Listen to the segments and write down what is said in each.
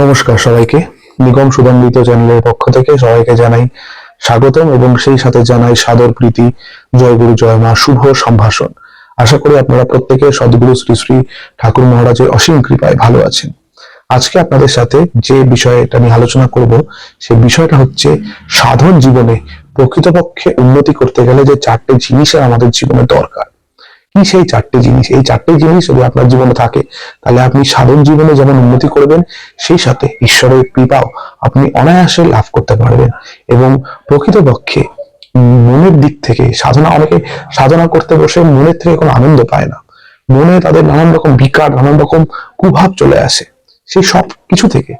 নমস্কার সবাইকে। নিগম সুগন্ধিত চ্যানেলের পক্ষ থেকে সবাইকে জানাই স্বাগতম এবং সেই সাথে জানাই সাদর প্রীতি, জয় গুরু, জয় মা, শুভ সম্ভাষণ। আশা করি আপনারা প্রত্যেকে সদ্গুরু শ্রী শ্রী ঠাকুর মহারাজের অসীম কৃপায় ভালো আছেন। আজকে আপনাদের সাথে যে বিষয়টা নিয়ে আলোচনা করব সেই বিষয়টা হচ্ছে সাধন জীবনে প্রকৃতপক্ষে উন্নতি করতে গেলে যে চারটে জিনিসের আমাদের জীবনে দরকার। কি সেই চারটে জিনিস? এই চারটে জিনিস যদি আপনার জীবনে থাকে, তাহলে আপনি সাধন জীবনে যেমন উন্নতি করবেন, সেই সাথে ঈশ্বরের কৃপাও আপনি অনায়াসে লাভ করতে পারবেন। এবং প্রকৃতপক্ষে মনের দিক থেকে সাধনা, অনেকে সাধনা করতে বসে মনের থেকে কোনো আনন্দ পায় না। মনে তাদের নানান রকম বিকার, নানান রকম কুভাব চলে আসে। সেই সব কিছু থেকে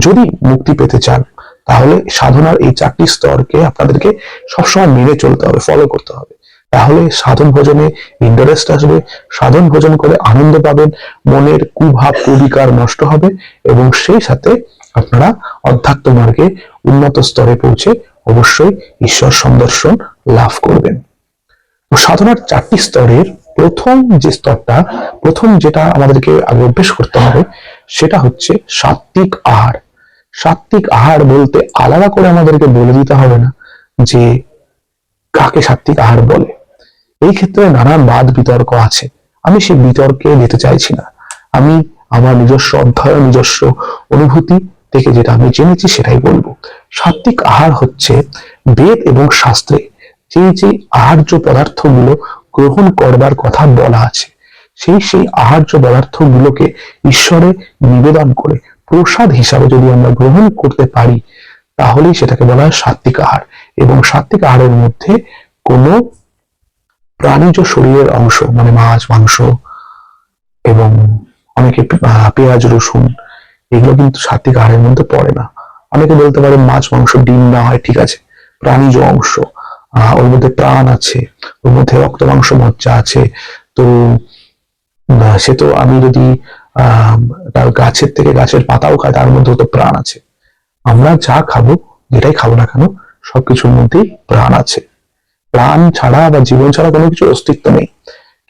যদি মুক্তি পেতে চান, তাহলে সাধনার এই চারটি স্তরকে আপনাদেরকে সবসময় মেনে চলতে হবে ফলো করতে হবে। তাহলে সাধন ভোজনে ইন্টারেস্ট আসবে, সাধন ভোজন করে আনন্দ পাবেন, মনের কুভাব কুবিকার নষ্ট হবে এবং সেই সাথে আপনারা অধ্যাত্ম মার্গে উন্নত স্তরে পৌঁছে অবশ্যই ঈশ্বর সন্দর্শন লাভ করবেন। সাধনার চারটি স্তরের প্রথম যে স্তরটা, প্রথম যেটা আমাদেরকে আগে অভ্যেস করতে হবে, সেটা হচ্ছে সাত্বিক আহার। সাত্বিক আহার বলতে আলাদা করে আমাদেরকে বলে দিতে হবে না যে কাকে সাত্বিক আহার বলে? এই ক্ষেত্রে নানান বাদ বিতর্ক আছে। আমি সেই বিতর্কে যেতে চাইছি না। আমি আমার নিজস্ব অধ্যয়ন, নিজস্ব অনুভূতি থেকে যেটা আমি জেনেছি সেটাই বলব। সাত্বিক আহার হচ্ছে বেদ এবং শাস্ত্রে যে যে আহার্য পদার্থগুলো গ্রহণ করবার কথা বলা আছে, সেই সেই আহার্য পদার্থগুলোকে ঈশ্বরে নিবেদন করে, প্রসাদ হিসাবে যদি আমরা গ্রহণ করতে পারি, তাহলেই সেটাকে বলা হয় সাত্বিক আহার। এবং সাত্বিক আহারের মধ্যে কোনো প্রাণীজ শরীরের অংশ মানে মাছ, মাংস এবং অনেকে পেঁয়াজ, রসুন, এগুলো কিন্তু সাত্বিক আহারের মধ্যে পড়ে না। অনেকে বলতে পারে মাছ, মাংস, ডিম না হয়, ঠিক আছে, প্রাণীজ অংশ। ওর মধ্যে প্রাণ আছে, ওর মধ্যে রক্ত মাংস মজ্জা আছে, তো সে তো আমি যদি তার গাছের থেকে গাছের পাতাও খাই তার মধ্যেও তো প্রাণ আছে। আমরা যা খাব, যেটাই খাব না কেন সবকিছুর মধ্যেই প্রাণ আছে। প্রাণ ছাড়া বা জীবন ছাড়া কোনো কিছু অস্তিত্ব নেই।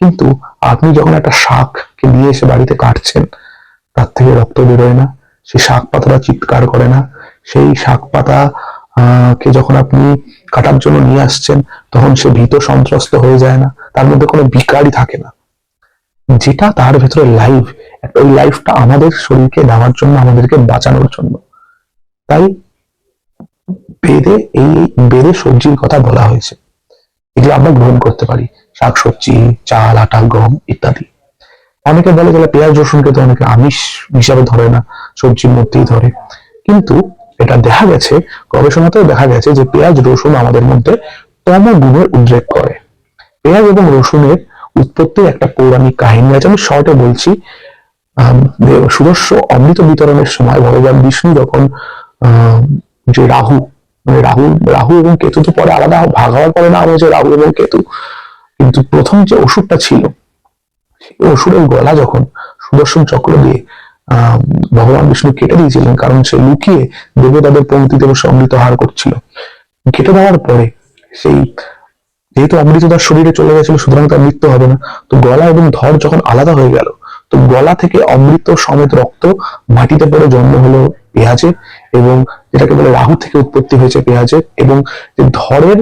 কিন্তু আপনি যখন একটা শাককে নিয়ে এসে বাড়িতে কাটছেন, তার থেকে রক্ত বেরোয় না, সেই শাক পাতাটা চিৎকার করে না, সেই শাক পাতা কে যখন আপনি কাটার জন্য নিয়ে আসছেন, তখন সে ভীত সন্ত্রস্ত হয়ে যায় না, তার মধ্যে কোনো বিকারই থাকে না। যেটা তার ভেতরে লাইফ একটা ওই লাইফটা আমাদের শরীরকে দেওয়ার জন্য, আমাদেরকে বাঁচানোর জন্য। তাই বেদে এই বেদে সবজির কথা বলা হয়েছে। এগুলো আমরা গ্রহণ করতে পারি। শাকসবজি, চাল, আটা, গম ইত্যাদি। অনেকে বলে যে পেঁয়াজ, রসুনকে তো অনেকে আমিষ হিসাবে ধরে না, সবজির মধ্যেই ধরে। কিন্তু এটা দেখা গেছে, গবেষণাতেও দেখা গেছে যে পেঁয়াজ, রসুন আমাদের মধ্যে তম গুণের উদ্রেক করে। পেঁয়াজ এবং রসুনের উৎপত্তির একটা পৌরাণিক কাহিনী আছে। আমি শর্টে বলছি সুদর্শ অমৃত বিতরণের সময় ভগবান বিষ্ণু যখন যে রাহু মানে রাহু রাহু এবং কেতু তো পরে আলাদা ভাগ হওয়ার পরে নাম হয়েছে রাহু এবং কেতু। কিন্তু প্রথম যে ওষুধটা ছিল, সেই অসুরের গলা যখন সুদর্শন চক্র দিয়ে ভগবান বিষ্ণু কেটে দিয়েছিলেন, কারণ সে লুকিয়ে দেবতাদের পঙ্ক্তিতে বসে অমৃত হার করছিল। কেটে দেওয়ার পরে সেই, যেহেতু অমৃত তার শরীরে চলে গেছিল, সুতরাং তার মৃত্যু হবে না, তো গলা এবং ধর যখন আলাদা হয়ে গেল, তো গলা থেকে অমৃত সমেত রক্ত মাটিতে পড়ে জন্ম হলো পেঁয়াজের এবং যেটাকে বলে রাহু থেকে উৎপত্তি হয়েছে পেঁয়াজের এবং যে ধরের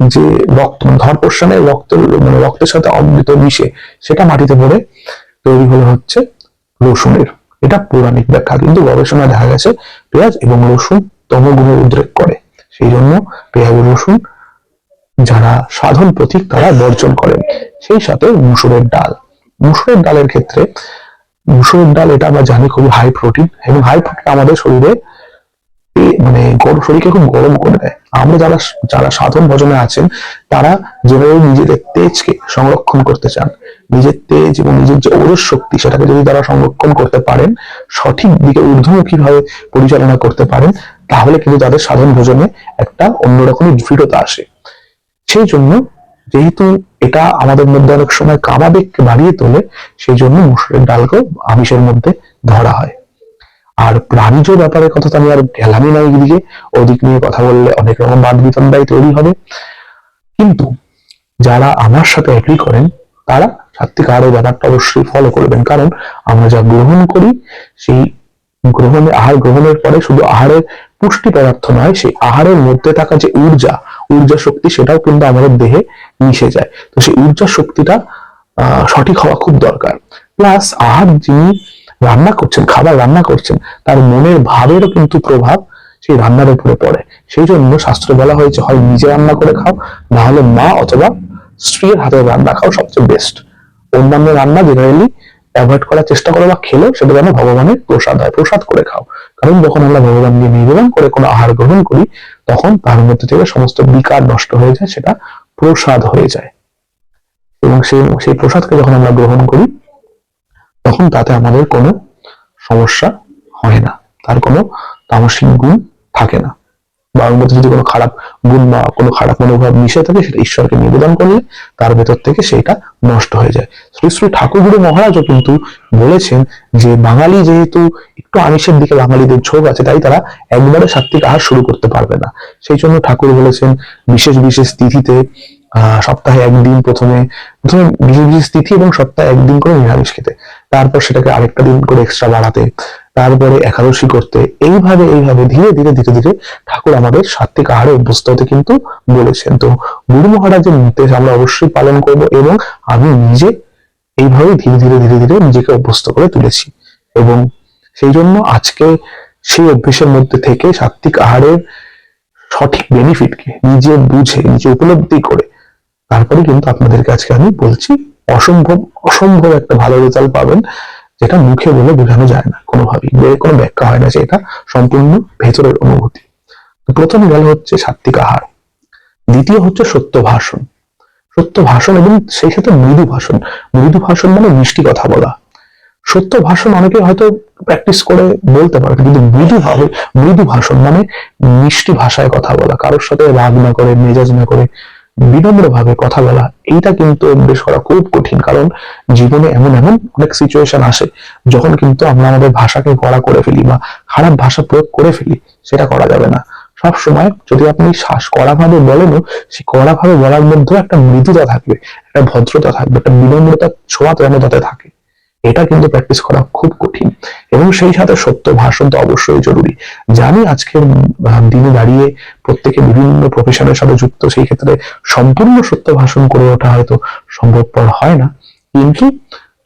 যে রক্ত মানে ধর পোর্শনের রক্ত মানে রক্তের সাথে অমৃত মিশে সেটা মাটিতে পড়ে, তৈরি হলো হচ্ছে রসুনের। এটা পৌরাণিক ব্যাখ্যা, কিন্তু গবেষণায় দেখা গেছে পেঁয়াজ এবং রসুন তমগুণের উদ্রেক করে। সেই জন্য পেঁয়াজ রসুন যারা সাধন প্রতীক তারা বর্জন করেন। সেই সাথে মুসুরের ডাল। মুসুরের ডালের ক্ষেত্রে মুসুরের ডাল, এটা আমরা জানি খুবই হাই প্রোটিন এবং হাই প্রোটিন আমাদের শরীরে মানে গরম শরীরকে খুব গরম করে দেয়। আমরা যারা যারা সাধন ভজনে আছেন, তারা যেভাবে নিজেদের তেজকে সংরক্ষণ করতে চান, নিজের তেজ এবং নিজের যে ওরস শক্তি সেটাকে যদি তারা সংরক্ষণ করতে পারেন, সঠিক দিকে ঊর্ধ্বমুখী ভাবে পরিচালনা করতে পারেন, তাহলে কিন্তু তাদের সাধন ভোজনে একটা অন্যরকমই দৃঢ়তা আসে। সেই জন্য যেহেতু এটা আমাদের মধ্যে অনেক সময় কামাবেগকে বাড়িয়ে তোলে সেই জন্য মুসুরের ডালকেও আমিষের মধ্যে ধরা হয়। আর প্রাণীজ ব্যাপারের কথা তো আমি আর গেলামই না দিকে ওদিক নিয়ে কথা বললে অনেক রকম বাদ বিতন্ডাই তৈরি হবে। কিন্তু যারা আমার সাথে এগ্রি করেন, তারা সাত্বিক আহারের ব্যাপারটা অবশ্যই ফলো করবেন। কারণ আমরা যা গ্রহণ করি, সেই গ্রহণে, আহার গ্রহণের পরে শুধু আহারের পুষ্টি পদার্থ নয়, সেই আহারের মধ্যে থাকা যে ঊর্জা ঊর্জা শক্তি, সেটাও কিন্তু আমাদের দেহে মিশে যায়। তো সেই ঊর্জা শক্তিটা সঠিক হওয়া খুব দরকার। প্লাস আহার যিনি রান্না করছেন, খাবার রান্না করছেন, তার মনের ভাবেরও কিন্তু প্রভাব সেই রান্নার উপরে পড়ে। সেই জন্য শাস্ত্রে বলা হয়েছে, হয় নিজে রান্না করে খাও না হলে মা অথবা স্ত্রীর হাতের রান্না খাও সবচেয়ে বেস্ট অন্যান্য রান্না জেনারেলি অ্যাভয়েড করার চেষ্টা করো বা খেলেও সেটা যেন ভগবানের প্রসাদ হয়, প্রসাদ করে খাও। কারণ যখন আমরা ভগবানকে নিবেদন করে কোনো আহার গ্রহণ করি, তখন তার মধ্যে থেকে সমস্ত বিকার নষ্ট হয়ে যায়, সেটা প্রসাদ হয়ে যায়। এবং সেই সেই প্রসাদকে যখন আমরা গ্রহণ করি, তখন তাতে আমাদের কোনো সমস্যা হয় না। তার কোনো তামসিক গুণ থাকে না। বা ওর মধ্যে যদি কোনো খারাপ গুণ বা কোনো খারাপ মনোভাব মিশে থাকে, সেটা ঈশ্বরকে নিবেদন করলে তার ভেতর থেকে সেটা নষ্ট হয়ে যায়। শ্রী শ্রী ঠাকুরগুরু মহারাজও কিন্তু বলেছেন যে বাঙালি যেহেতু একটু আমিষের দিকে বাঙালিদের ঝোঁক আছে, তাই তারা একবারে সাত্বিক আহার শুরু করতে পারবে না। সেই জন্য ঠাকুর বলেছেন, বিশেষ বিশেষ তিথিতে সপ্তাহে একদিন প্রথমে প্রথমে বিশেষ তিথি এবং সপ্তাহে একদিন করে নিরামিষ খেতে। তারপর সেটাকে আরেকটা দিন করে এক্সট্রা বাড়াতে তারপরে একাদশী করতে, এইভাবে এইভাবে ধীরে ধীরে ধীরে ধীরে ঠাকুর আমাদের সাত্বিক আহারে অভ্যস্ত হতে কিন্তু বলেছেন। তো গুরু মহারাজের নির্দেশ আমরা অবশ্যই পালন করব এবং আমি নিজে এইভাবে ধীরে ধীরে ধীরে ধীরে নিজেকে অভ্যস্ত করে তুলেছি। এবং সেই জন্য আজকে সেই অভ্যেসের মধ্যে থেকে সাত্বিক আহারের সঠিক বেনিফিটকে নিজে বুঝে, নিজে উপলব্ধি করে তারপরে কিন্তু আপনাদেরকে আজকে আমি বলছি অসম্ভব অসম্ভব একটা ভালো রেজাল্ট পাবেন, যেটা মুখে বলে বোঝানো যায় না কোনোভাবেই বের কোনো ব্যাখ্যা হয় না যে এটা সম্পূর্ণ ভেতরের অনুভূতি। প্রথম গেল হচ্ছে সাত্বিক আহার, দ্বিতীয় হচ্ছে সত্য ভাষণ। সত্য ভাষণ এবং সেই সাথে মৃদু ভাষণ। মৃদু ভাষণ মানে মিষ্টি কথা বলা। সত্য ভাষণ অনেকে হয়তো প্র্যাকটিস করে বলতে পারে, কিন্তু মৃদু ভাবে, মৃদু ভাষণ মানে মিষ্টি ভাষায় কথা বলা, কারোর সাথে রাগ না করে, মেজাজ না করে বিনম্র ভাবে কথা বলা, এইটা কিন্তু অভ্যেস করা খুব কঠিন। কারণ জীবনে এমন এমন অনেক সিচুয়েশন আসে, যখন কিন্তু আমরা আমাদের ভাষাকে কড়া করে ফেলি বা খারাপ ভাষা প্রয়োগ করে ফেলি, সেটা করা যাবে না। সব সময় যদি আপনি শ্বাস কড়া ভাবে বলেনও, সেই কড়াভাবে বলার মধ্যেও একটা মৃদুতা থাকবে, একটা ভদ্রতা থাকবে, একটা বিনম্রতার ছোঁয়া তো তাতে থাকে। এটা কিন্তু প্র্যাকটিস করা খুব কঠিন। এবং সেই সাথে সত্য ভাষণ তো অবশ্যই জরুরি। জানি আজকের দিনে দাঁড়িয়ে প্রত্যেকে বিভিন্ন প্রফেশনের সাথে যুক্ত, সেই ক্ষেত্রে সম্পূর্ণ সত্য ভাষণ করে ওঠা হয়তো সম্ভবপর হয় না। কিন্তু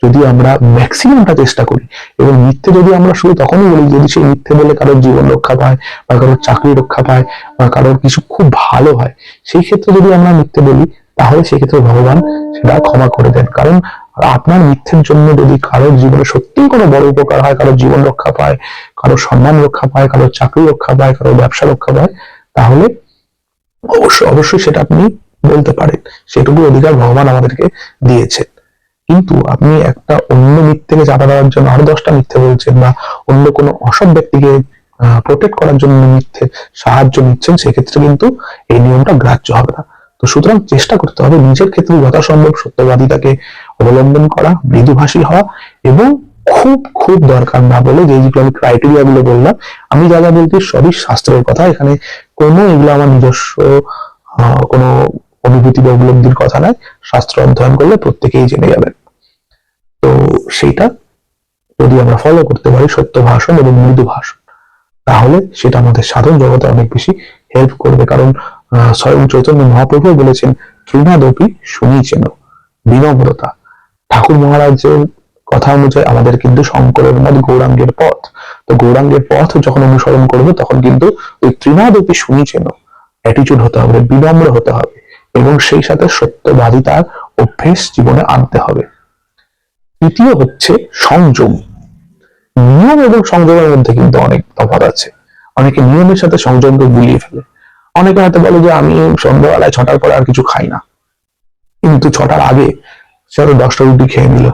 যদি আমরা ম্যাক্সিমামটা চেষ্টা করি, এবং মিথ্যে যদি আমরা শুধু তখনই বলি যদি সেই মিথ্যে বলে কারোর জীবন রক্ষা পায়, বা কারোর চাকরি রক্ষা পায়, বা কারোর কিছু খুব ভালো হয়, সেই ক্ষেত্রে যদি আমরা মিথ্যে বলি, তাহলে সেক্ষেত্রে ভগবান সেটা ক্ষমা করে দেন। কারণ আপনার মিথ্যের জন্য যদি কারোর জীবনে সত্যিই কোনো বড় উপকার হয়, কারোর জীবন রক্ষা পায়, কারোর সম্মান রক্ষা পায়, কারোর চাকরি রক্ষা পায়, কারোর ব্যবসা রক্ষা পায়, তাহলে অবশ্যই অবশ্যই সেটা আপনি বলতে পারেন। সেটুকু অধিকার ভগবান আমাদেরকে দিয়েছেন। কিন্তু আপনি একটা অন্য মিথ্যেকে চাপা দেওয়ার জন্য, আরও দশটা মিথ্যে বলছেন বা অন্য কোনো অসৎ ব্যক্তিকে প্রোটেক্ট করার জন্য মিথ্যে সাহায্য নিচ্ছেন, সেক্ষেত্রে কিন্তু এই নিয়মটা গ্রাহ্য হবে না। তো সুতরাং চেষ্টা করতে হবে, নিজের ক্ষেত্রে যথাসম্ভব সত্যবাদিতাকে অবলম্বন করা, মৃদুভাষী হওয়া এবং খুব খুব দরকার না বলে যে যেগুলো আমি ক্রাইটেরিয়া গুলো বললাম, আমি যা যা বলছি সবই শাস্ত্রের কথা। এখানে কোনো এগুলো আমার নিজস্ব কোনো অনুভূতি বা উপলব্ধির কথা নয়। শাস্ত্র অধ্যয়ন করলে প্রত্যেকেই জেনে যাবেন। তো সেইটা যদি আমরা ফলো করতে পারি সত্য ভাষণ এবং মৃদু ভাষণ, তাহলে সেটা আমাদের সাধন জগতে অনেক বেশি হেল্প করবে। কারণ স্বয়ং চৈতন্য মহাপ্রভু বলেছেন তৃণাদপি শুনিছেন বিনম্রতা। ঠাকুর মহারাজের কথা অনুযায়ী আমাদের কিন্তু শঙ্করের মত গৌরাঙ্গের পথ। তো গৌরাঙ্গের পথ যখন অনুসরণ করবে, তখন কিন্তু ওই তৃণাদপি শুনিছেন অ্যাটিচিউড হতে হবে, বিনম্র হতে হবে এবং সেই সাথে সত্যবাদিতার অভ্যেস জীবনে আনতে হবে। তৃতীয় হচ্ছে সংযম। নিয়ম এবং সংযমের মধ্যে কিন্তু অনেক তফাৎ আছে। অনেকে নিয়মের সাথে সংযমকে গুলিয়ে ফেলে। অনেকে হয়তো বলে যে, আমি সন্ধ্যাবেলায় ছটার পরে আর কিছু খাই না। কিন্তু ছটার আগে সে হয়তো দশটা রুটি খেয়ে নিল।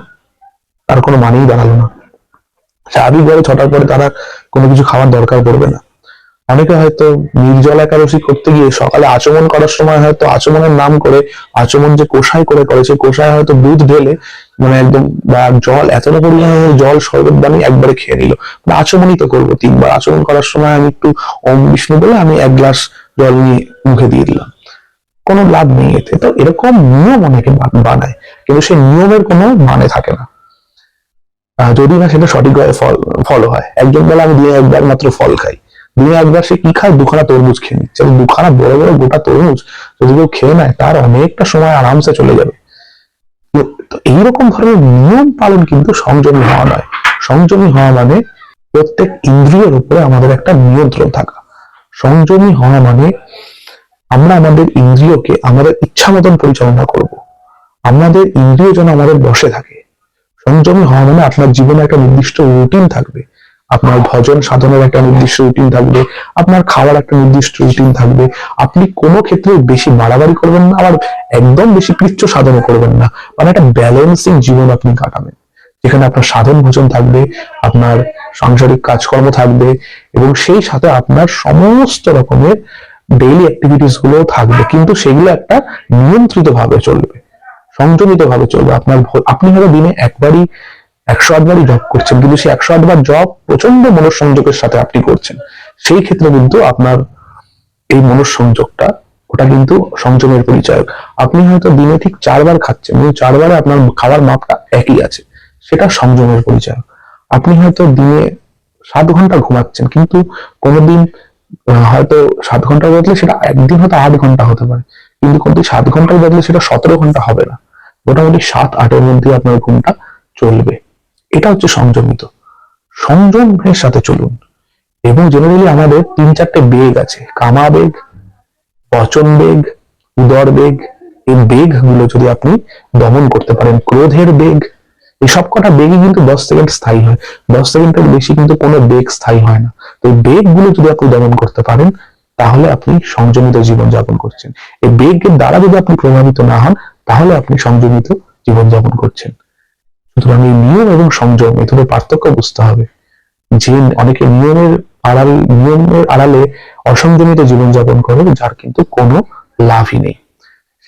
তার কোনো মানেই দাঁড়াল না। স্বাভাবিকভাবে ছটার পরে তারা কোনো কিছু খাওয়ার দরকার পড়বে না। অনেকে হয়তো নির্জল একাদশী করতে গিয়ে সকালে আচমন করার সময় হয়তো আচমনের নাম করে, আচমন যে কোষায় করে করে সেই কোষায় হয়তো দুধ ঢেলে মানে একদম বা জল, এতটা পরিমাণে জল শরবত বানিয়ে একবারে খেয়ে নিল। মানে আচমনই তো করব। তিনবার আচমন করার সময় আমি একটু ওম বিষ্ণু বলে আমি এক গ্লাস জল নিয়ে মুখে দিয়ে দিলাম। কোনো লাভ নেই এতে। তো এরকম নিয়ম অনেকে বানায়, কিন্তু সেই নিয়মের কোনো মানে থাকে না। যদি না সেটা সঠিকভাবে ফল ফল হয়। একজন বলে আমি দিনে একবার মাত্র ফল খাই। দিনে একবার সে কি খায়? দুখানা তরমুজ খেয়ে নিচ্ছে। দুখানা বড় বড় গোটা তরমুজ যদি কেউ খেয়ে নেয়, তার অনেকটা সময় আরামসে চলে যাবে। তো এইরকম ধরনের নিয়ম পালন কিন্তু সংযমী হওয়া নয়। সংযমী হওয়া মানে প্রত্যেক ইন্দ্রিয়ের উপরে আমাদের একটা নিয়ন্ত্রণ থাকা। সংযমী হওয়া মানে আমরা আমাদের ইন্দ্রিয়কে আমাদের ইচ্ছা মতন পরিচালনা করব। আমাদের ইন্দ্রিয় যেন আমাদের বসে থাকে। সংযমী হওয়া মানে আপনার জীবনে একটা নির্দিষ্ট রুটিন থাকবে। আপনার ভজন সাধনের একটা নির্দিষ্ট রুটিন থাকবে। আপনার খাওয়ার একটা নির্দিষ্ট রুটিন থাকবে। আপনি কোনো ক্ষেত্রে বেশি বাড়াবাড়ি করবেন না, আবার একদম বেশি কৃচ্ছ সাধনও করবেন না। মানে একটা ব্যালেন্সিং জীবন আপনি কাটাবেন। যেখানে আপনার সাধন ভোজন থাকবে, আপনার সাংসারিক কাজকর্ম থাকবে, এবং সেই সাথে আপনার সমস্ত রকমের ডেইলি অ্যাক্টিভিটিসগুলো থাকবে, কিন্তু সেগুলো একটা নিয়ন্ত্রিত ভাবে চলবে সংযমিত ভাবে চলবে। আপনার আপনি হয়তো দিনে একবারই, একশো আটবারই জব করছেন, কিন্তু সেই একশো আটবার জব প্রচণ্ড মনোসংযোগের সাথে আপনি করছেন। সেই ক্ষেত্রে কিন্তু আপনার এই মনোসংযোগটা, ওটা কিন্তু সংযমের পরিচয় আপনি হয়তো দিনে ঠিক চারবার খাচ্ছেন, কিন্তু চারবারে আপনার খাওয়ার মাপটা একই আছে, সেটা সংযমের পরিচয় আপনি হয়তো দিনে সাত ঘণ্টা ঘুমাচ্ছেন, কিন্তু কোনোদিন হয়তো সাত ঘণ্টার বদলে সেটা একদিন হয়তো আট ঘণ্টা হতে পারে। কিন্তু কোনদিন সাত ঘণ্টার বদলে সেটা সতেরো ঘণ্টা হবে না। মোটামুটি সাত, আটের মধ্যে আপনার ঘুমটা চলবে। এটা হচ্ছে সংযমিত। সংযমের সাথে চলুন। এবং জেনারেলি আমাদের তিন চারটে বেগ আছে। কামা বেগ, পচন বেগ, উদর বেগ, এই বেগগুলো যদি আপনি দমন করতে পারেন, ক্রোধের বেগ এই সব কটা বেগই কিন্তু দশ সেকেন্ড স্থায়ী হয়। দশ সেকেন্ডের বেশি কিন্তু কোনো বেগ স্থায়ী হয় না। তো এই বেগগুলো যদি আপনি দমন করতে পারেন, তাহলে আপনি সংযমিত জীবন যাপন করছেন। এই বেগের দ্বারা যদি আপনি প্রভাবিত না হন, তাহলে আপনি সংযমিত জীবন যাপন করছেন। সুতরাং এই নিয়ম এবং সংযম, এ দুটোর পার্থক্য বুঝতে হবে। যে অনেকে নিয়মের আড়াল, নিয়মের আড়ালে অসংযমিত জীবনযাপন করে, যার কিন্তু কোনো লাভই নেই।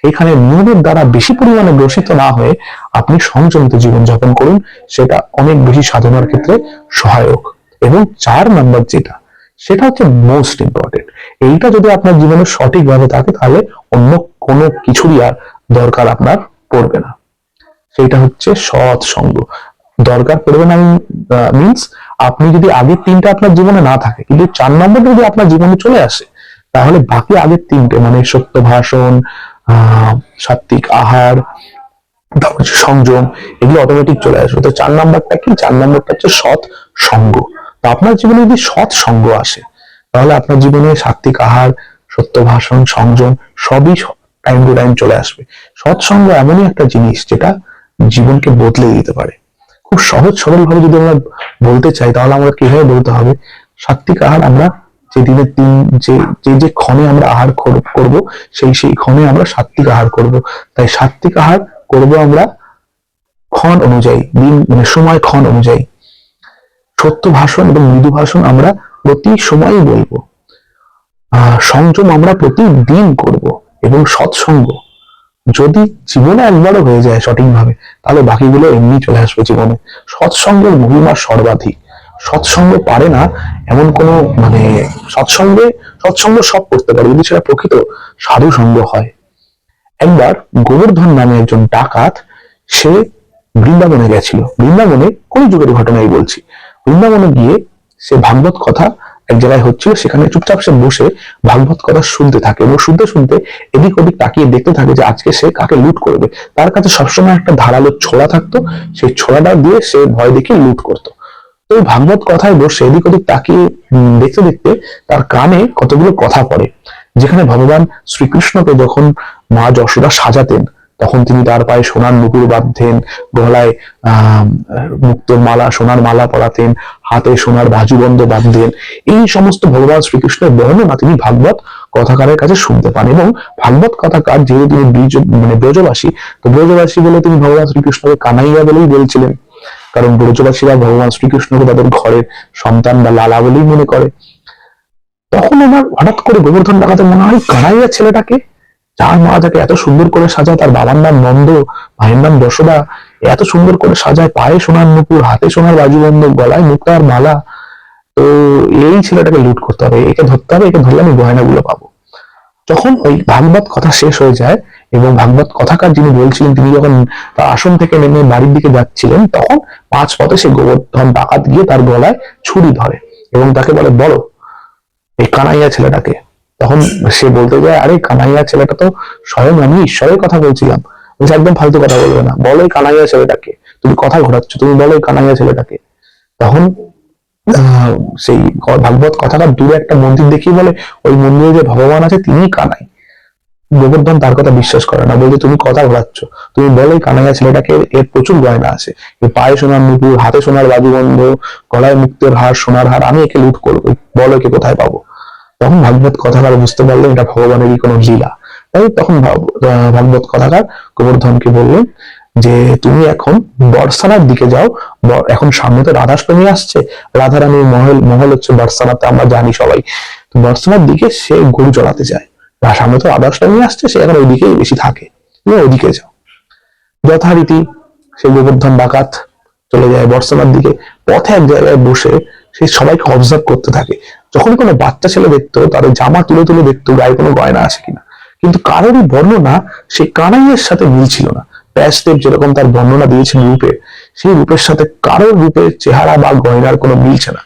সেইখানে নিয়মের দ্বারা বেশি পরিমাণে গ্রসিত না হয়ে আপনি সংযমিত জীবনযাপন করুন, সেটা অনেক বেশি সাধনার ক্ষেত্রে সহায়ক। এবং চার নাম্বার যেটা, সেটা হচ্ছে মোস্ট ইম্পর্টেন্ট এইটা যদি আপনার জীবনে সঠিকভাবে থাকে, তাহলে অন্য কোনো কিছুরই আর দরকার আপনার পড়বে না। সেটা হচ্ছে সৎ সঙ্গ। দরকার পড়বে না মিনস আপনি যদি আগের তিনটা আপনার জীবনে না থাকে, কিন্তু চার নম্বরটা যদি আপনার জীবনে চলে আসে, তাহলে বাকি আগের তিনটে মানে সত্য ভাষণ আহ সাত্বিক আহার, তারপর সংযম, এগুলো অটোমেটিক চলে আসবে তো চার নাম্বারটা কি? চার নাম্বারটা হচ্ছে সৎ সঙ্গ। তো আপনার জীবনে যদি সৎ সঙ্গ আসে, তাহলে আপনার জীবনে সাত্বিক আহার, সত্য ভাষণ, সংযম সবই টাইম টু টাইম চলে আসবে। সৎসঙ্গ এমনই একটা জিনিস যেটা জীবনকে বদলে দিতে পারে। খুব সহজ সরল ভাবে যদি আমরা বলতে চাই, তাহলে আমরা কীভাবে বলতে হবে? সাত্বিক আহার আমরা যে দিনের দিন যে যে যে ক্ষণে আমরা আহার কর- করব, সেই সেই ক্ষণে আমরা সাত্বিক আহার করব। তাই সাত্বিক আহার করব আমরা ক্ষণ অনুযায়ী, দিন মানে সময় ক্ষণ অনুযায়ী। সত্য ভাষণ এবং মৃদু ভাষণ আমরা প্রতি সময়ই বলব। সংযম আমরা প্রতিদিন করব এবং সৎসঙ্গ। যদি জীবনে একবারও হয়ে যায় সঠিকভাবে, তাহলে বাকিগুলো এমনি চলে আসবে জীবনে। সৎসঙ্গের মহিমা সর্বাধিক। সৎসঙ্গ পারে না এমন কোনো মানে সৎসঙ্গে, সৎসঙ্গ সব করতে পারে, যদি সেটা প্রকৃত সাধু সঙ্গ হয়। একবার গোবর্ধন নামে একজন ডাকাত, সে বৃন্দাবনে গেছিল। বৃন্দাবনে কোন যুগের ঘটনাই বলছি? বৃন্দাবনে গিয়ে সে ভাগবত কথা এক জায়গায় হচ্ছিল, সেখানে চুপচাপ সে বসে ভাগবত কথা শুনতে থাকে এবং শুনতে শুনতে এদিক ওদিক তাকিয়ে দেখতে থাকে যে আজকে সে কাকে লুট করবে। তার কাছে সবসময় একটা ধারালো ছোড়া থাকতো, সেই ছোড়াটা দিয়ে সে ভয় দেখে লুট করতো। এই ভাগবত কথায় বসে এদিক ওদিক তাকিয়ে দেখতে দেখতে তার কানে কতগুলো কথা পড়ে। যেখানে ভগবান শ্রীকৃষ্ণকে যখন মা যশোদা সাজাতেন, তখন তিনি তার পায়ে সোনার নুপুর বাঁধতেন, গলায়, আহ মুক্তোর মালা, সোনার মালা পরাতেন, হাতে সোনার বাজুবন্ধ বাঁধতেন। এই সমস্ত ভগবান শ্রীকৃষ্ণের বর্ণনা তিনি ভাগবত কথাকারের কাছে শুনতে পান এবং ভাগবত কথাকার যেহেতু তিনি বীজ মানে ব্রজবাসী, তো ব্রজবাসী বলে তিনি ভগবান শ্রীকৃষ্ণকে কানাইয়া বলেই বলছিলেন। কারণ ব্রজবাসীরা ভগবান শ্রীকৃষ্ণকে তাদের ঘরের সন্তান বা লালা বলেই মনে করে। তখন আমার হঠাৎ করে গোবর্ধন ডাকাতে মনে হয় কানাইয়া ছেলেটাকে? যার মা তাকে এত সুন্দর করে সাজায়, তার বাবার নাম নন্দ, ভাইয়ের নাম যশোদা, এত সুন্দর করে সাজায়, পায়ে সোনার নুপুর, হাতে সোনার বাজুবন্ধ গলায় মুক্তার মালা। তো এই ছেলেটাকে লুট করতে হবে, একে ধরতে হবে, একে ধরলে আমি গয়নাগুলো পাবো। যখন ওই ভাগবত কথা শেষ হয়ে যায় এবং ভাগবত কথাকার যিনি বলছিলেন, তিনি যখন তার আসন থেকে নেমে বাড়ির দিকে যাচ্ছিলেন, তখন পাঁচ পথে সে গোবর্ধন ডাকাত গিয়ে তার গলায় ছুরি ধরে এবং তাকে বলে, বলো, এই কানাইয়া ছেলেটাকে। তখন সে বলতে যায়, আরে, কানাইয়া ছেলেটা তো স্বয়ং আমি ঈশ্বরের কথা বলছিলাম। বলছে একদম ফালতু কথা বলবে না। বলো এই কানাইয়া ছেলেটাকে। তুমি কথা ঘোরাচ্ছ, তুমি বলো এই কানাইয়া ছেলেটাকে। তখন সেই ভাগবত কথাটা দূরে একটা মন্দির দেখিয়ে বলে, ওই মন্দিরে যে ভগবান আছে তিনি কানাই। গোবর্ধন তার কথা বিশ্বাস করে না। বলছে, তুমি কথা ঘোরাচ্ছ। তুমি বলো কানাইয়া ছেলেটাকে এর প্রচুর গয়না আছে। পায়ে সোনার নুপুর হাতে সোনার বাজুবন্ধ, গলায় মুক্তের হার, সোনার হার, আমি একে লুট করব। বলো, একে কোথায় পাবো? তখন ভাগবত কথাকার বুঝতে পারলেন, এটা ভগবানেরই কোনো লীলা। তাই তখন ভাগবত কথাকার গোবর্ধনকে বললেন যে, তুমি এখন বর্ষানার দিকে যাও। এখন সামনে তো রাধা রাধাষ্টমী আসছে। রাধারানীর মহল মহল হচ্ছে বর্ষানাতে আমরা জানি সবাই। তো বর্ষানার দিকে সে গরু চড়াতে যায়। সামনে তো নিয়ে আসছে, সে এখন ওইদিকেই বেশি থাকে। ওইদিকে যাও। যথারীতি সে গোবর্ধন ডাকাত চলে যায় বর্ষানার দিকে। পথে এক জায়গায় বসে সে সবাইকে অবজার্ভ করতে থাকে। যখনই কোনো বাচ্চা ছেলে দেখতো, তাদের জামা তুলে তুলে দেখতো, গায়ে কোনো গয়না আছে কিনা। কিন্তু কারোরই বর্ণনা সে কানাইয়ের সাথে মিলছিল না। ব্যাসদেব যেরকম তার বর্ণনা দিয়েছেন রূপে, সেই রূপের সাথে কারোর রূপের চেহারা বা গয়নার কোনো মিলছে না।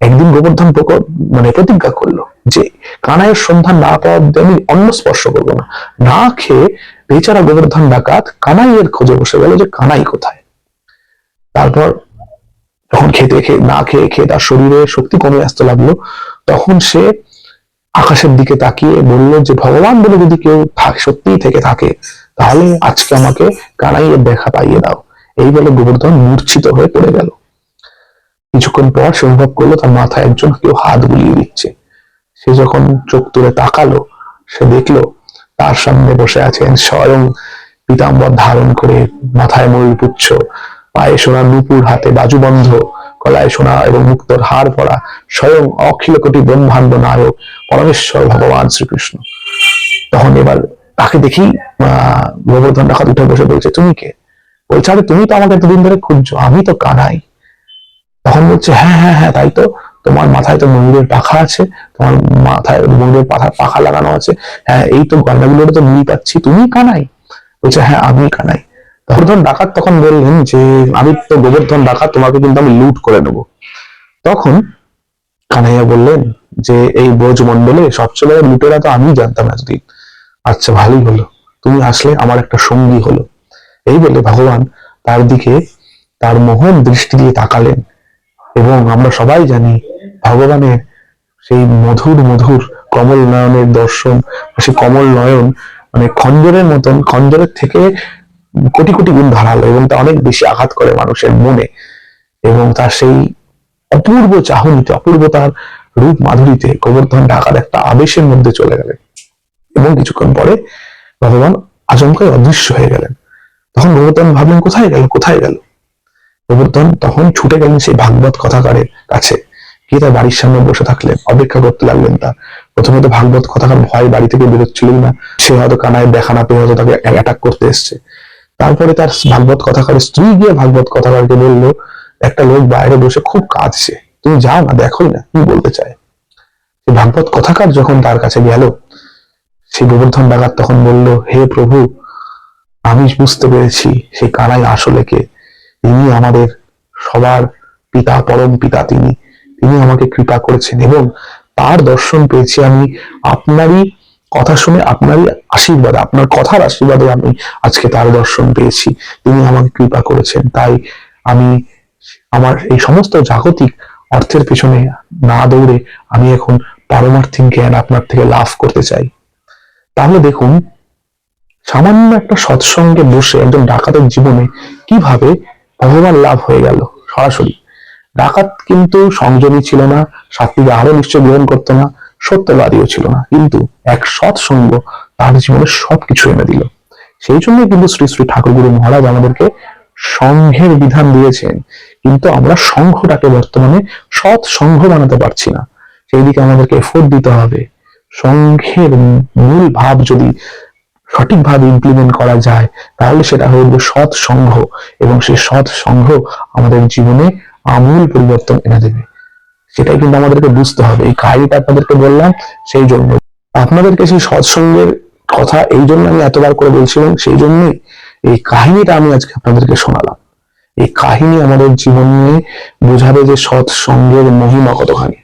একদিন গোবর্ধন প্রকট মানে প্রতিজ্ঞা করল যে কানাইয়ের সন্ধান না পাওয়া আমি অন্ন স্পর্শ করব না। না খেয়ে বেচারা গোবর্ধন ডাকাত কানাইয়ের খোঁজে বসে গেল যে কানাই কোথায়। তারপর যখন খেতে খেয়ে, না খেয়ে খেয়ে তার শরীরে শক্তি কমে আসতে লাগল, তখন সে আকাশের দিকে তাকিয়ে বলল যে, ভগবান বলে যদি কেউ সত্যিই থেকে থাকে, তাহলে আজকে আমাকে কানাইয়ের দেখা পাইয়ে দাও। এই বলে গোবর্ধন মূর্ছিত হয়ে পড়ে গেল। কিছুক্ষণ পর সে অনুভব করল তার মাথায় একজন কেউ হাত বুলিয়ে দিচ্ছে। সে যখন চোখ তুলে তাকালো, সে দেখল তার সামনে বসে আছেন স্বয়ং পীতাম্বর ধারণ করে মাথায় ময়ূর পুচ্ছ, পায়ে সোনার নুপুর হাতে বাজুবন্ধ, গলায় সোনা এবং মুক্তর হার পরা স্বয়ং অখিল কোটি ব্রহ্মাণ্ড নায়ক পরমেশ্বর ভগবান শ্রীকৃষ্ণ। তখন এবার তাকে দেখি গোবর্ধন রাখা উঠে বসে বলছে, তুমি কে? বলছে, আরে তুমি তো আমাকে এতদিন ধরে খুঁজছো, আমি তো কানাই। তখন বলছে হ্যাঁ হ্যাঁ হ্যাঁ তাই তো। তোমার মাথায় তো ময়ূরের পাখা আছে, তোমার মাথায় ময়ূরের পাখা পাখা লাগানো আছে। হ্যাঁ এই তো গয়নাগুলোর তো মিল পাচ্ছি, তুমি কানাই? বলছে হ্যাঁ আমি কানাই। গোবর্ধন ডাকাত তখন বললেন যে, আমি তো গোবর্ধন ডাকাত, তোমাকে কিন্তু আমি লুট করে নেব। তখন কানাইয়া বললেন যে, এই ব্রজ মন্ডলে সবচেয়ে লুটেরা তো আমি জানতাম এতদিন। আচ্ছা ভালোই হলো। তুমি আসলে আমার একটা সঙ্গী হলো। এই বলে ভগবান তার দিকে, তার মোহন দৃষ্টি দিয়ে তাকালেন। এবং আমরা সবাই জানি ভগবানের সেই মধুর মধুর কমল নয়নের দর্শন, সেই কমল নয়ন মানে খঞ্জরের মতন খঞ্জরের থেকে কোটি কোটি গুণ ধারালো এবং তা অনেক বেশি আঘাত করে মানুষের মনে এবং তার সেই অপূর্ব চাহনিতে, অপূর্ব তার রূপ মাধুরীতে গোবর্ধন ঢাকার একটা আবেশের মধ্যে চলে গেলেন এবং কিছুক্ষণ পরে ভগবান আচমকাই অদৃশ্য হয়ে গেলেন। তখন গোবর্ধন ভাবলেন, কোথায় গেল কোথায় গেল? গোবর্ধন তখন ছুটে গেলেন সেই ভাগবত কথাকারের কাছে। গিয়ে তার বাড়ির সামনে বসে থাকলেন অপেক্ষা করতে লাগলেন তার প্রথমে তো ভাগবত কথাকার ভয় বাড়ি থেকে বেরোচ্ছিলেন না। সে হয়তো কানায় দেখা না পেয়ে হয়তো তাকে অ্যাটাক করতে এসছে। তারপরে তার ভাগবত কথাকারের স্ত্রী গিয়ে ভাগবত কথাকারকে বলল, একটা লোক বাইরে বসে খুব কাঁদছে। তুমি যাও না, দেখোই না, কি বলতে চায়? ভাগবত কথাকার যখন তার কাছে গেল সেই গোবর্ধন ডাকাত তখন বলল, হে প্রভু, আমি বুঝতে পেরেছি সেই কানাই আসলে কে। তিনি আমাদের সবার পিতা, পরম পিতা তিনি। তিনি আমাকে কৃপা করেছেন এবং তার দর্শন পেয়েছি আমি। আপনারই কথা শুনে, আপনারই আশীর্বাদ, আপনার কথার আশীর্বাদে আমি আজকে তার দর্শন পেয়েছি। তিনি আমাকে কৃপা করেছেন। তাই আমি আমার এই সমস্ত জাগতিক অর্থের পেছনে না দৌড়ে আমি এখন পারমার্থিক জ্ঞান আপনার থেকে লাভ করতে চাই। তাহলে দেখুন, সামান্য একটা সৎসঙ্গে বসে একজন ডাকাতের জীবনে কীভাবে ভগবান লাভ হয়ে গেল, সরাসরি। ডাকাত কিন্তু সংযমী ছিল না, সাত্বিক আরও নিশ্চয় গ্রহণ করতো না, সত্যবাদীও ছিল না। কিন্তু এক সৎসঙ্গ তার জীবনে সবকিছু এনে দিল। সেই জন্য কিন্তু শ্রী শ্রী ঠাকুরগুরু মহারাজ আমাদেরকে সংঘের বিধান দিয়েছেন। কিন্তু আমরা সংঘটাকে বর্তমানে সৎ সংঘ বানাতে পারছি না। সেই দিকে আমাদেরকে এফোর্ট দিতে হবে। সংঘের মূল ভাব যদি সঠিকভাবে ইমপ্লিমেন্ট করা যায়, তাহলে সেটা হয়ে উঠবে সৎ সংঘ এবং সেই সৎ সংঘ আমাদের জীবনে আমূল পরিবর্তন এনে দেবে। সেটাই কিন্তু আমাদেরকে বুঝতে হবে। এই কাহিনীটা আপনাদেরকে বললাম, সেই জন্য। আপনাদেরকে সেই সৎসঙ্গের কথা এই জন্য আমি এতবার করে বলছিলাম সেই জন্যই এই কাহিনীটা আমি আজকে আপনাদেরকে শোনালাম। এই কাহিনী আমাদের জীবনে বোঝাবে যে সৎসঙ্গের মহিমা কতখানি।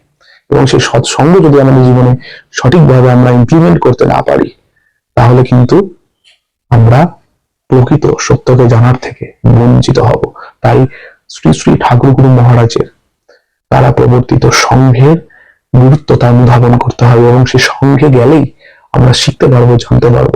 এবং সেই সৎসঙ্গ যদি আমাদের জীবনে সঠিকভাবে আমরা ইমপ্লিমেন্ট করতে না পারি তাহলে কিন্তু আমরা প্রকৃত সত্যকে জানার থেকে বঞ্চিত হব। তাই শ্রী শ্রী ঠাকুর গুরু মহারাজের তারা প্রবর্তিত সংঘের গুরুত্বতা অনুধাবন করতে হবে এবং সেই সংঘে গেলেই আমরা শিখতে পারব, জানতে পারব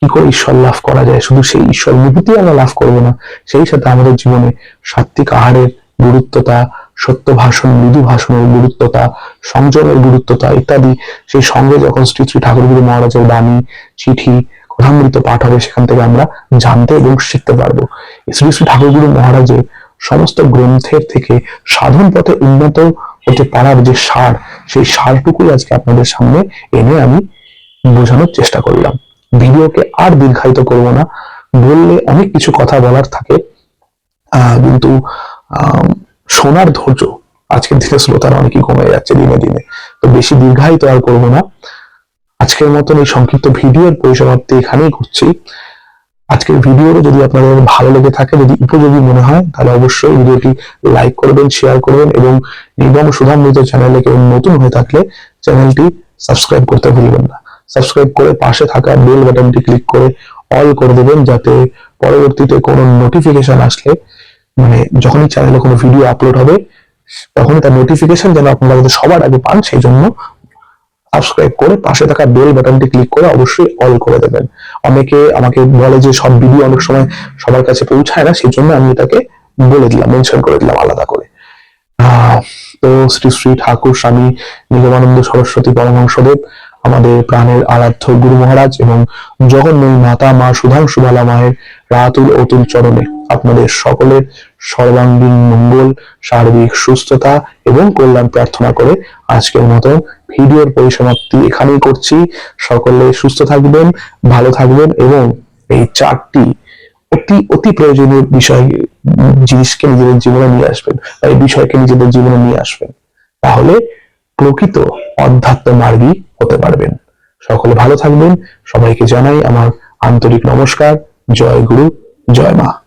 কি করে ঈশ্বর লাভ করা যায়। শুধু সেই ঈশ্বর অনুভূতি আমরা লাভ করব না, সেই সাথে আমাদের জীবনে সাত্বিক আহারের গুরুত্বতা সত্য ভাষণ মৃদু ভাষণের গুরুত্বতা সংযমের গুরুত্বতা ইত্যাদি সেই সঙ্গে যখন শ্রী শ্রী ঠাকুরগুরু মহারাজের বাণী চিঠি কথামৃত পাঠ হবে সেখান থেকে আমরা জানতে এবং শিখতে পারব। শ্রী শ্রী ঠাকুরগুরু মহারাজের সমস্ত গ্রন্থের থেকে সাধন পথে উন্নত হতে পারার যে সার সেই সারটুকুই আজকে আপনাদের সামনে এনে আমি বোঝানোর চেষ্টা করলাম। ভিডিওকে আর দীর্ঘায়িত করব না। বললে অনেক কিছু কথা বলার থাকে। আহ, কিন্তু শোনার ধৈর্য। আজকের দিনে শ্রোতার অনেকই কমে যাচ্ছে দিনে দিনে। তো বেশি দীর্ঘায়িত আর করব না। আজকের মতন এই সংক্ষিপ্ত ভিডিওর পরিসমাপ্তি এখানেই করছি। আজকের ভিডিওটা যদি আপনাদের ভালো লেগে থাকে, যদি উপযোগী মনে হয়, তাহলে অবশ্যই ভিডিওটি লাইক করবেন, শেয়ার করবেন এবং নিগম সুধামৃত চ্যানেলে কেউ নতুন হয়ে থাকলে চ্যানেলটি সাবস্ক্রাইব করতে ভুলবেন না। সাবস্ক্রাইব করে পাশে থাকা বেল বাটনটি ক্লিক করে অল করে দেবেন যাতে পরবর্তীতে কোনো নোটিফিকেশন আসলে মানে যখনই চ্যানেলে কোনো ভিডিও আপলোড হবে, তখনই তার নোটিফিকেশন যেন আপনারা যাতে সবার আগে পান, সেই জন্য সাবস্ক্রাইব করে পাশে থাকা বেল বাটনটি ক্লিক করে অবশ্যই অল করে দেবেন। অনেকে আমাকে বলে যে সব ভিডিও অনেক সময় সবার কাছে পৌঁছায় না, সেই জন্য আমি এটাকে বলে দিলাম মেনশন করে দিলাম আলাদা করে। তো শ্রী শ্রী ঠাকুর স্বামী নীলমানন্দ সরস্বতী পরমহংসদেব আমাদের প্রাণের আরাধ্য গুরু মহারাজ এবং জগন্ময়ী মাতা মা সুধাংশু বালা মায়ের রাতুল অতুল চরণে আপনাদের সকলের সর্বাঙ্গীন মঙ্গল সার্বিক সুস্থতা এবং কল্যাণ প্রার্থনা করে আজকের মতো ভিডিওর পরিসমাপ্তি এখানেই করছি। সকলে সুস্থ থাকবেন, ভালো থাকবেন এবং এই চারটি অতি অতি প্রয়োজনীয় বিষয়, জিনিসকে নিজেদের জীবনে নিয়ে আসবেন বা এই বিষয়কে নিজেদের জীবনে নিয়ে আসবেন। তাহলে প্রকৃত অধ্যাত্ম মার্গী হতে পারবেন। সকলে ভালো থাকবেন। সবাইকে জানাই আমার আন্তরিক নমস্কার। জয় গুরু জয় মা।